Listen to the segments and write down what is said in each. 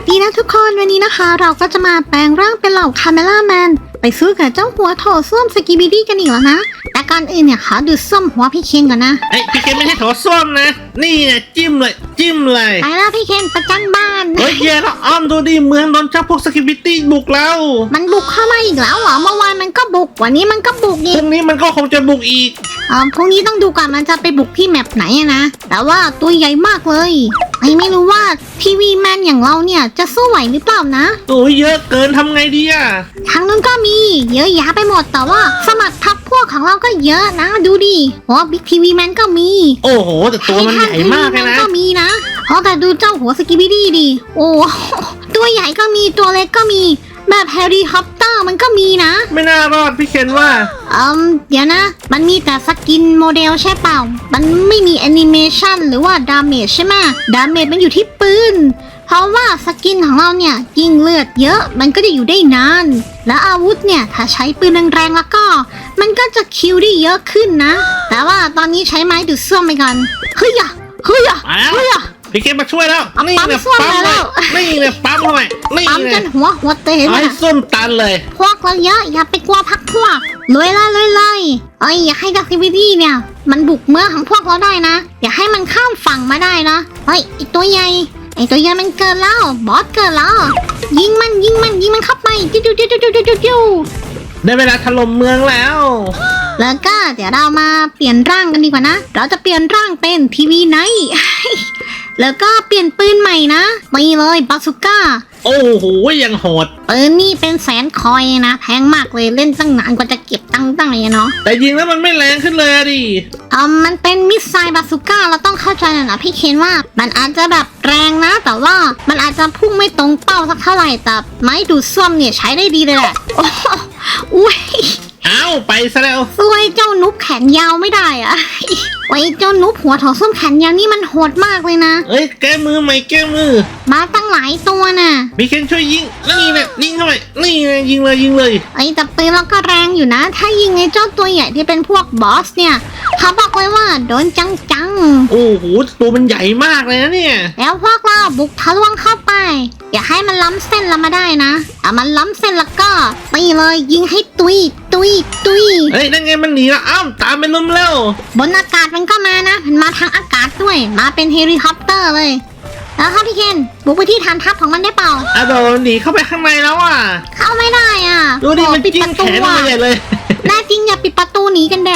สดีนะทุกคนวันนี้นะคะ เราก็จะมาแปลงร่างเป็นเหล่าคาเมล่าแมนไปสู้กับเจ้าหัวโถส้วมสกิบิดี้กันอีกแล้วนะ แต่ก่อนอื่นเนี่ยขอดูส้วมหัวพี่เคนก่อนนะไอ้ยพี่เคนไม่ใช่โถส้วมนะ นี่ไงจิ้มเลยจิ้มเลยไปแล้วพี่เคนประจันบ้าน เฮ้ยแย่แล้วอ้อมดูดิเมืองโดนเจ้าพวกสกิบิตี้บุกแล้วมันบุกเข้ามาอีกแล้วเหรอเมื่อวานมันก็บุกวันนี้มันก็บุกอีพกรุ่งนี้มันก็คงจะบุกอีก เออพรุ่งนี้ต้องดูก่อนมันจะไปบุกที่แมปไหนอะนะแต่ว่าตัวใหญ่มากเลย ไอไม่รู้ว่าทีวีแมนอย่างเราเนี่ยจะสู้ไหวหรือเปล่านะตัวเยอะเกินทำไงดีอะทางนู้นก็มี เยอะแยะไปหมดแต่ว่าสมัครทับพวกของเราก็เยอะนะ ดูดิโอ้บิ๊กทีวีแมนก็มีโอ้โห แต่ตัวมันใหญ่มากเลยนะก็มีนะเพราะแต่ดูเจ้าหัวสกิบิดี้ดิโอ้ตัวใหญ่ก็มีตัวเล็กก็มี แบบแฮร์รี่ฮอปเตอร์ มันก็มีนะไม่น่ารอดพี่เคนว่า อืมเดี๋ยวนะ มันมีแต่สกินโมเดลใช่เปล่า มันไม่มีแอนิเมชันหรือว่าดาเมจใช่ไหมดาเมจมันอยู่ที่ปืน เพราะว่าสกินของเราเนี่ยยิงเลือดเยอะ มันก็จะอยู่ได้นาน และอาวุธเนี่ยถ้าใช้ปืนแรงๆแล้วก็ มันก็จะคิวได้เยอะขึ้นนะ แต่ว่าตอนนี้ใช้ไม้ดูดซ่วมไปก่อนเฮ้ยอะเฮ้ยอะมาแล้วเฮ้ยอะ พี่เคนมาช่วยแล้ว เอานี่ปั๊มเนี่ยส้วมปั๊มมาเลแล้ยว นี่เนี่ยปั๊มเข้าไปนี่ปั๊มเลจยนหัวหัวเตะเอาเลยให้นะส้มตันเลย พวกเราเยอะอย่าไปกลัวพักพวกรวยละรวยเลยเอ้ยอย่าให้ดักทิวิตี้เนี่ย มันบุกเมืองของพวกเราได้นะ อย่าให้มันข้ามฝั่งมาได้นะเฮ้ยไอตัวใหญ่ไอตัวใหญ่มันเกินแล้วบอสเกินแล้วยิงมันยิงมันยิงมันเข้าไปจิ้วจิ้วจิ้วจิ้วจิ้วจิ้วจิ้วได้เวลาถล่มเมืองแล้ว แล้วก็เดี๋ยวเรามาเปลี่ยนร่างกันดีกว่านะ เราจะเปลี่ยนร่างเป็นทีวีไนท์ แล้วก็เปลี่ยนปืนใหม่นะไปเลยบาสุก้า โอ้โหยังโหดปืนนี่เป็นแสนคอยนะแพงมากเลยเล่นตั้งนานกว่าจะเก็บตังค์ตั้งเลยเนาะแต่ยิงแล้วมันไม่แรงขึ้นเลยอะดิอืมมันเป็นมิสไซล์บาซูก้าเราต้องเข้าใจหน่อยนะพี่เคนว่า มันอาจจะแบบแรงนะ แต่ว่ามันอาจจะพุ่งไม่ตรงเป้าสักเท่าไหร่แต่ไม้ดูดซ่วมเนี่ยใช้ได้ดีเลยแหละโอ้โหอุ้ย เอาไปซะแล้วสวยเจ้านุบแขนยาวไม่ได้อะไว้เจ้านุบหัวถอส้วมแขนยาวนี่มันโหดมากเลยนะ เอ้ยแก้มือใหม่แก้มือมาตั้งหลายตัวน่ะพี่เคนช่วยยิงนี่เนี่ยยิงเข้าไปนี่เนี่ยยิงเลยยิงเลย ไอ้แต่ปืนเราก็แรงอยู่นะ ถ้ายิงไอ้เจ้าตัวใหญ่ที่เป็นพวกบอสเนี่ยเขาบอกเลยว่าโดนจังจังๆโอ้โหตัวมันใหญ่มากเลยนะเนี่ยแล้วพวกเราบุกทะลวงเข้าไป อย่าให้มันล้ำเส้นเรามาได้นะถ้ามันล้ำเส้นแล้วก็ตีเลยยิงให้ตุยตุยตุยเฮ้ยนั่นไงมันหนีแล้วอ้าวตามไปลุมแล้ว บนอากาศมันก็มานะ มันมาทางอากาศด้วย มาเป็นเฮลิคอปเตอร์เลยแล้วครับพี่เคนบุกไปที่ฐานทัพของมันได้เปล่าอะโดนหนีเข้าไปข้างในแล้วอะ เข้าไม่ได้อะดูดิโอ้มันปิดจิ้ปมระแขตูนมันอะใหญ่เลยแน่จริงอย่าปิดประตูหนีกันแด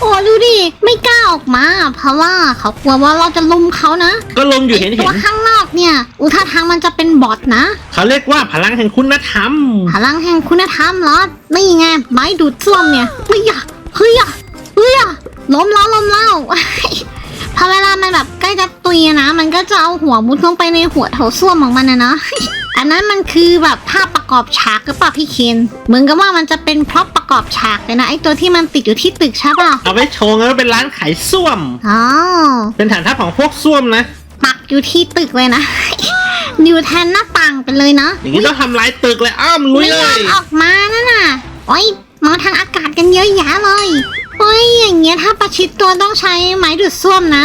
โอ้ดูดิไม่กล้า ออกมา เพราะว่าเขากลัวว่าเราจะลุมเขานะก็ลมอยู่เห็นตัเห็วนข้างนอกเนี่ย อุท่าทางมันจะเป็นบอทนะ เขาเรียกว่าพลังแห่งคุณธรรม พลังแห่งคุณธรรมเหรอนี่ไงไม้ดูดซ่วมเนี่ยเฮ้ยอะเฮ้ยอะเฮ้ยอะล้มแล้วล้มแล้วพอเวลามันแบบใกล้จะตุยอะนะ มันก็จะเอาหัวมุดลงไปในหัวเถาส้วมของมันนะเนาะ อันนั้นมันคือแบบภาพประกอบฉากหรือเปล่าพี่เคนเหมือนกับว่ามันจะเป็นพร็อพประกอบฉากเลยนะไอตัวที่มันติดอยู่ที่ตึกใช่ป่ะเอาไว้โชว์ไงว่าเป็นร้านขายส้วม อ๋อเป็นฐานทัพของพวกส้วมนะ ปักอยู่ที่ตึกเลยนะ อยู่แทนหน้าต่างไปเลยนะอย่างนี้ต้องทำลายตึกเลยอ้าวมันลุยไม่เลยอยมออกมานั่นน่ะโอ้ยมาทางอากาศกันเยอะแยะเลยเฮ้ยอย่างเงี้ยถ้าประชิดตัวต้องใช้ไม้ดูดซ่วมนะ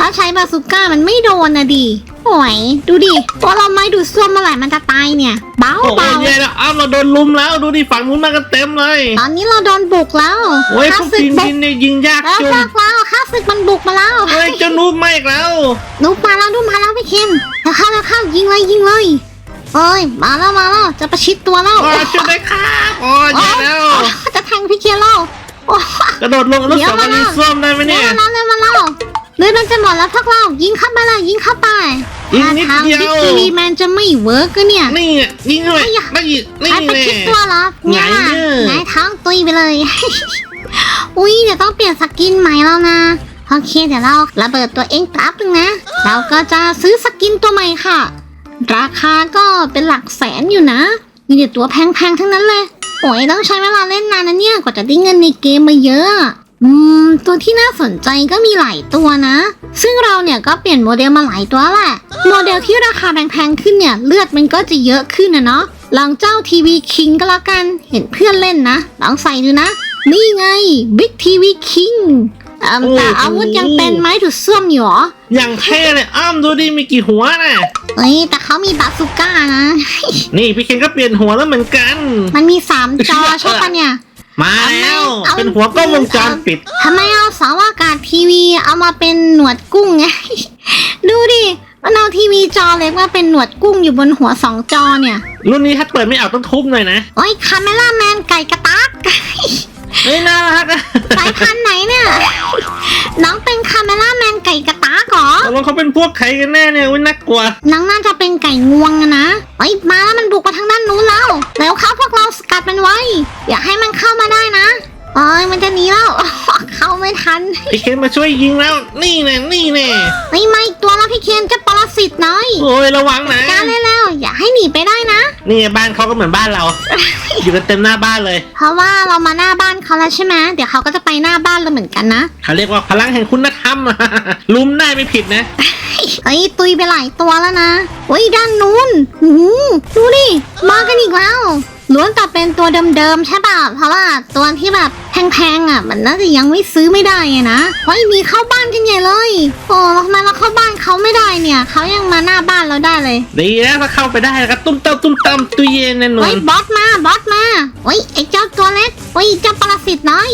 ถ้าใช้บาซูก้ามันไม่โดนนะดิโอ้ยดูดิตัวเราไม้ดูดซ่วมเมื่อไหร่มันจะตายเนี่ย เบาโอ้เบายแย่แล้วอ้าวเราโดนลุมแล้วดูดิฝั่งนู้นมากันเต็มเลยตอนนี้เราโดนบุกแล้วโอ้ยพข้าวกศึกทีมบุทีกมเนี่ยยิงยากแล้วจุพนวกเราข้าศึกมันบุกมาแล้วเฮ้ยเจ้านูบมาอีกแล้วหนูมาแล้วหนูมาแล้วพี่เคนแล้วเข้าแล้วเข้ายิงเลยยิงเลยเอ้ยมาแล้วมาแล้วจะประชิดตัวแล้วอ๋อช่วยได้วยครับอ๋อแย่แล้วจะแทงพี่เคนแล้วโอ้กระโดดลงรถเดี๋ยสวองมาคันแล้วนี้ส้วมได้ไหมเร็เนี่วยมาแล้วเร็วมาแล้ว เลือดมันจะหมดแล้วพวกเรายิงเข้าไปเลยยิงเข้าไปอีกนิดทางเดียวบิ๊กทีวีแมนจะไม่เวิร์กก็เนี่ย นี่ไงยิงเข้าไปไอ้ยะไม่ยิงนี่ไอ้ไปแน่คิดตัวเหรอไงเนี่ยไงท้องตุยไปเลย อุ้ยเดี๋ยวต้องเปลี่ยนสกินใหม่แล้วนะโอเคเดี๋ยวเราระเบิดตัวเองแป๊บนึงนะ เราก็จะซื้อสกินตัวใหม่ค่ะ ราคาก็เป็นหลักแสนอยู่นะ มีแต่ตัวแพงๆทั้งนั้นเลย โอ้ยต้องใช้เวลาเล่นนานนะเนี่ย กว่าจะได้เงินในเกมมาเยอะอื ม ตัวที่น่าสนใจก็มีหลายตัวนะ ซึ่งเราเนี่ยก็เปลี่ยนโมเดลมาหลายตัวแหละ โมเดลที่ราคาแพงๆขึ้นเนี่ย เลือดมันก็จะเยอะขึ้นนะเนาะ ลองเจ้าทีวีคิงก็แล้วกัน เห็นเพื่อนเล่นนะ ลองใส่ดูนะ นี่ไง Big TV King เอิ่มโอ้แต่อาวุธยังเป็นไม้ดูดซ่วมอยู่เหรอ อย่างเท่เลยอ้อมดูดิมีกี่หัวน่ะเฮ้ยแต่เขามีบาซูก้านะ นี่พี่เคนก็เปลี่ยนหัวแล้วเหมือนกัน มันมีสามจอใช่ปะเนี่ย มาแล้ว เอา เป็นหัวกล้องวงจรปิด ทำไมเอาเสาอากาศทีวีเอามาเป็นหนวดกุ้งไง ดูดิมันเอาทีวีจอเล็กมาเป็นหนวดกุ้งอยู่บนหัวสองจอเนี่ยรุ่นนี้ถ้าเปิดไม่ออกต้องทุบหน่อยนะ โอ้ยคาเมล่าแมนไก่กระตัก เฮ้ยน่ารักอะสายพันธุ์ไหนเนี่ย น้องเป็นคาเมล่าแมนไก่กระตักเหรอ ตกลงเขาเป็นพวกใครกันแน่เนี่ยอุ้ยน่ากลัว น้องน่าจะเป็นไก่งวงอะนะเฮ้ยมาแล้วมันบุกมาทางด้านนู้นแล้ว แล้วเข้าพวกเราสกัดมันไว้ อย่าให้มันเข้ามาได้นะเอ้ยมันจะหนีแล้ว เข้าไม่ทันพี่เคนมาช่วยยิงแล้ว นี่แน่นี่แน่ไม่ไม่ตัวแล้วพี่เคนจะปรสิตน้อย โอ้ยระวังนะ การเร็วๆอย่าให้หนีไปได้นะ นี่ไงบ้านเขาก็เหมือนบ้านเรา อยู่กันเต็มหน้าบ้านเลย เพราะว่าเรามาหน้าบ้านเขาแล้วใช่ไหมเดี๋ยวเขาก็จะไปหน้าบ้านเราเหมือนกันนะ เขาเรียกว่าพลังแห่งคุณธรรม ลุมได้ไม่ผิดนะ เอ้ยตุยไปหลายตัวแล้วนะเฮ้ยด้านนู้นหูดูดิมากันอีกแล้ว ล้วนแต่เป็นตัวเดิมๆใช่ป่ะเพราะว่าตัวที่แบบแพงๆอะ มันน่าจะยังไม่ซื้อไม่ได้อะนะเฮ้ยมีเข้าบ้านกันใหญ่เลย โอ้แล้วทำไมเราเข้าบ้านเขาไม่ได้เนี่ยเขายังมาหน้าบ้านเราได้เลย ดีนะถ้าเข้าไปได้แล้วก็ตุ้มเต้าตุ้มตำตุยเย็นแน่นอเฮ้ยนบอสมาบอสมาเฮ้ยไอ้เจ้าตัวเล็กเฮ้ยเจ้าปรสิตน้อย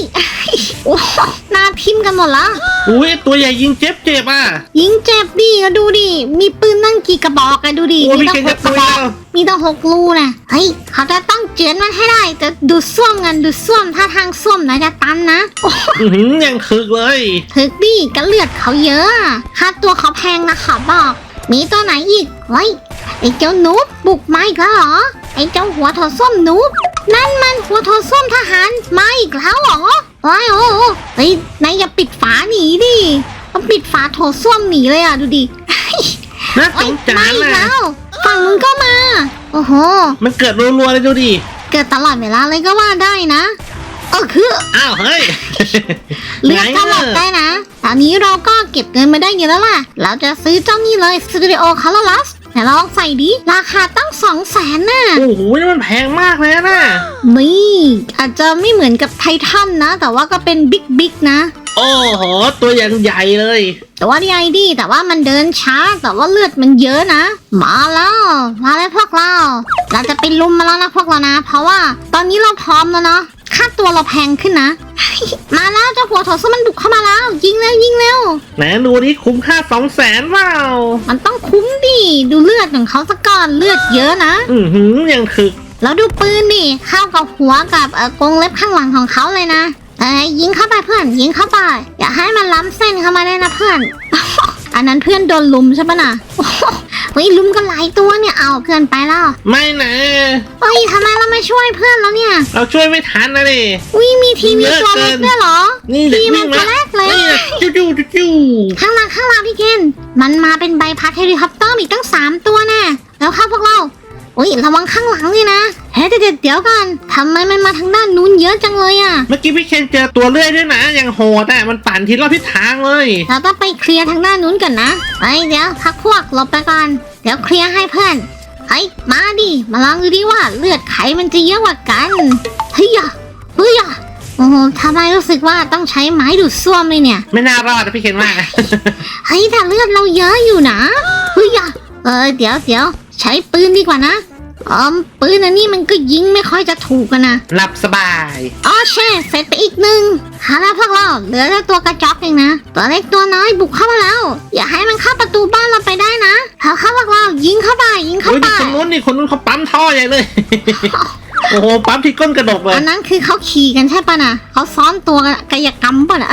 โอ้โหหน้าทิมกันหมดละอุ้ยตัวใหญ่ยิงเจ็บเจ็บอะยิงเจ็บดิก็ดูดิมีปืนนั่งกี่กระบอกอะดูดิโอ้มีพี่ตั้เคนงหจะกกตุระยบอกแล้ว มีตั้งหกรูนะเฮ้ยเขาจะต้องเจือนมันให้ได้แต่ดูดซ่วมกันดูดซ่วมถ้าทางซ่วมนะจะตันนะโอ้อื้อหือยังคึกเลย ถึกดิก็เลือดเขาเยอะอะค่าตัวเขาแพงนะขอบอก มีตัวไหนอีกไว้ยไอ้เจ้านูบบุกมาอีกแล้วเหรอไอ้เจ้าหัวโถส้วมนูบนั่นมันหัวโถส้วมทหารมาอีกแล้วเหรอว้ายโอ้โหเฮ้ยนายอย่าปิดฝาหนีดิต้องปิดฝาโถส้วมหนีเลยอะดูดิน่าสเอ้ยงสามารอีกนะแล้วฝั่ งนู้นก็มา โอ้โห มันเกิดรัวๆเลยดูดิเกิดตลอดเวลาเลยก็ว่าได้นะเออคืออ้าวเฮ้ยเลือก็หลบได้นะ ตอนนี้เราก็เก็บเงินมาได้เยอะแล้วล่ะ เราจะซื้อเจ้านี่เลยสตูดิโอคาร์ลัสแต่ลองใส่ดิ ราคาตั้งสองแสนน่ะ โอ้โหมันแพงมากเลยนะนี่อาจจะไม่เหมือนกับไททันนะ แต่ว่าก็เป็นบิ๊กบิ๊กนะ โอ้โห ตัวอย่างใหญ่เลยแต่ว่าดีไอดี แต่ว่ามันเดินช้า แต่ว่าเลือดมันเยอะนะ มาแล้ว มาแล้วพวกเรา เราจะไปลุมมาแล้วนะพวกเรานะ เพราะว่าตอนนี้เราพร้อมแล้วเนาะ ค่าตัวเราแพงขึ้นนะ มาแล้วเจ้าหัวโถส้วมมันบุกเข้ามาแล้ว ยิงเร็วยิงเร็วไหนดูนี่คุ้มค่าสองแสนเปล่า มันต้องคุ้มดิ ดูเลือดของเขาสักก่อนเลือดเยอะนะ อือหือยังถึกแล้วดูปืนดิ เข้ากับหัวกับเออกรงเล็บข้างหลังของเขาเลยนะ เอ้ยยิงเข้าไปเพื่อน ยิงเข้าไป อย่าให้มันล้ำเส้นเข้ามาได้นะเพื่อน อันนั้นเพื่อนโดนลุมใช่ปะน่ะโอ้โหเฮ้ยลุมกันหลายตัวเนี่ยเอาเพื่อนไปแล้วไม่นะเฮ้ยทำไมเราไม่ช่วยเพื่อนแล้วเนี่ยเราช่วยไม่ทันนะดิ อุ้ยมีทีวีเยอะตัวเล็กเกินด้วยเหรอนี่แหละทีมัวิ่นงตัวมาเล็กเลยนี่แหละจิ้วจิ้วจิ้วจิ้วข้างหลังข้างหลังพี่เคนมันมาเป็นใบพัดเฮลิคอปเตอร์อีกตั้งสามตัวแน่แล้วค่ะพวกเรา อุ้ยระวังข้างหลังเลยนะเฮ้ยเดี๋ยวเดี๋ยวกันทำไมมันมาทางด้านนู้นเยอะจังเลยอะ เมื่อกี้พี่เคนเจอตัวเลื่อยด้วยนะอย่างโหดอะมันปั่นทีรอบทิศทางเลย เราต้องไปเคลียร์ทางด้านนู้นก่อนนะไอ้ยเดี๋ยวพักพวกหลบไปก่อนเดี๋ยวเคลียร์ให้เพื่อนไอ้ยมาดิมาลองดูดิว่าเลือดไขมันจะเยอะกว่ากันเฮ้ยอะเฮ้ยอะโอ้โหทำไมรู้สึกว่าต้องใช้ไม้ดูดซ่วมเลยเนี่ย ไม่น่ารอดนะพี่เคนว่าเฮ้ยแต่เลือดเราเยอะอยู่นะเฮ้ยอะเออเดี๋ยวเดี๋ยว ใช้ปืนดีกว่านะอ๋อปืนอันนี้มันก็ยิงไม่ค่อยจะถูกกันนะหลับสบาย อ๋อใช่เสร็จไปอีกหนึ่งหาแล้วพวกเราเหลือแต่ตัวกระจอกเองนะ ตัวเล็กตัวน้อยบุกเข้ามาแล้ว อย่าให้มันเข้าประตูบ้านเราไปได้นะเอาเข้าพวกเรายิงเข้าไปยิงเข้าโอ้ยไปนี่คนนู้นนี่คนนู้นเขาปั๊มท่อใหญ่เลย โอ้โห ปั๊มที่ก้นกระดกเลย อันนั้นคือเขาขี่กันใช่ปะนะเขาซ้อนตัวกันกายกรรมปะนะ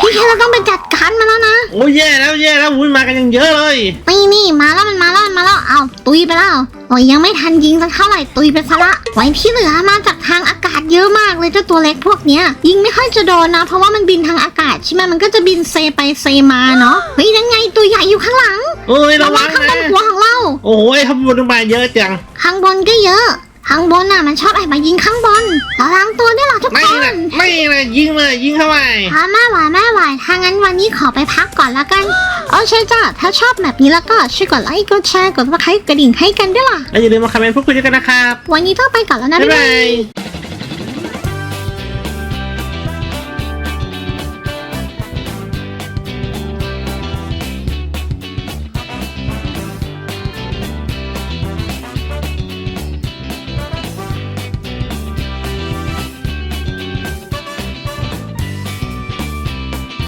พี่แค่เราต้องไปจัดการมันแล้วนะ โอ้ยแย่แล้วแย่แล้ววุ้ยมากันยังเยอะเลย นี่นี่มาแล้วมันมาแล้ว มันมาแล้วเอาตุยไปแล้วโอ้ยยังไม่ทันยิงสักเท่าไหร่ตุยไปซะละไว้ที่เหลือมาจากทางอากาศเยอะมากเลยเจ้าตัวเล็กพวกเนี้ย ยิงไม่ค่อยจะโดนนะ เพราะว่ามันบินทางอากาศใช่ไหมมันก็จะบินเซไปเซมาเนาะเฮ้ยนั่นไงตัวใหญ่อยู่ข้างหลังโอ้ยระระวัวังงข้างบนะนหัวของเรา โอ้ยทำบุญมาเยอะจัง ข้างบนก็เยอะ ข้างบนน่ะมันชอบแอบมายิงข้างบนระวังตัวด้วยเหรอทุกไม่คนะนไม่นะยิงเลยยิงเข้าไปพาแม่ไหวแม่ไหวถ้างั้นวันนี้ขอไปพักก่อนละกันโอเคจ้าถ้าชอบแบบนี้แล้วก็ช่วยกดไลค์กดแชร์กดซับสไครต์กระดิ่งให้กันด้วยล่ะ แล้วอย่าลืมมาคอมเมนต์พูดคุยกันนะครับวันนี้ต้องไปก่อนแล้วนะ บ๊ายบ๊ายบาบายย